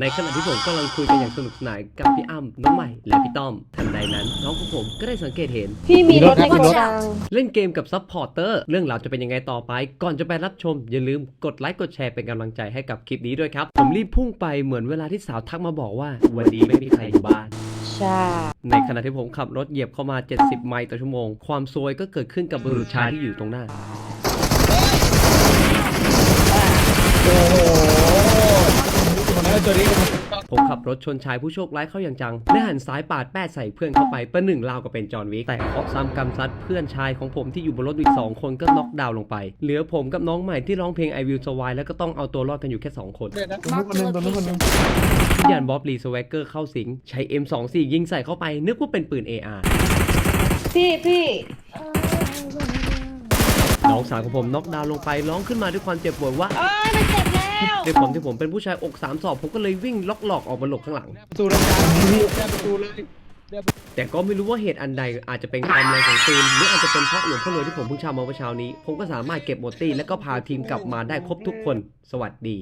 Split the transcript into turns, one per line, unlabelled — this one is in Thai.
ในขณะที่ผมกำลังคุยกันอย่างสนุกสนานกับพี่อ้ำน้องใหม่และพี่ต้อมทันใดนั้น น้องของผมก็ได้สังเกตเห็น
พี่มีรถในโก
รถ
ดัง
เล่นเกมกับซัพพอร์เตอร์เรื่องราวจะเป็นยังไงต่อไป ก่อนจะไปรับชม อย่าลืมกดไลค์กดแชร์เป็นกำลังใจให้กับคลิปนี้ด้วยครับ ผมรีบพุ่งไปเหมือนเวลาที่สาวทักมาบอกว่า วันนี้ไม่มีใครอยู่บ้าน
ใช่
ในขณะที่ผมขับรถเหยียบเข้ามา 70 ไมล์ต่อชั่วโมง ความซวยก็เกิดขึ้นกับบุรุษชายที่อยู่ตรงหน้า
ตัวนี้
ผมขับรถชนชายผู้โชคร้ายเข้าอย่างจังและหันซ้ายปาดแป้ใส่เพื่อนเข้าไปประหนึ่งราวกับเป็นจอห์นวิกแต่เคราะซ้ำกรรมซัดเพื่อนชายของผมที่อยู่บนรถอีก2คนก็น็อกดาวน์ลงไป เหลือผมกับน้องใหม่ที่ร้องเพลง I Will Survive แล้วก็ต้องเอาตัวรอดกันอยู่แค่2คน
เนี่ยนะตัวนู้นคนหนึงตัวนู้นคนหนึง
ยานบ๊อบลีสแวกเกอร์เข้าสิง ใช้ M24 ยิงใส่เข้าไป นึกว่าเป็นปืน AR
พี่พี่
น้องสาวของผมน็อกดาวน์ลงไปร้องขึ้นมาด้วยความเจ็บปวดว่า
เอ้ยมันเจ็บ
ด้วยความที่ผมเป็นผู้ชายอกสามศอกผมก็เลยวิ่งล็อกหลอกออกมาหลบข้างหลัง
ประตูรายการนี่ประตูเลย
แต่ก็ไม่รู้ว่าเหตุอันใดอาจจะเป็นความแรงของปืนหรืออาจจะเป็นเพราะหลวงพ่อรวยที่ผมเพิ่งเชามาเมื่อเช้านี้ ผมก็สามารถเก็บหมดตี้และก็พาทีมกลับมาได้ครบทุกคน สวัสดี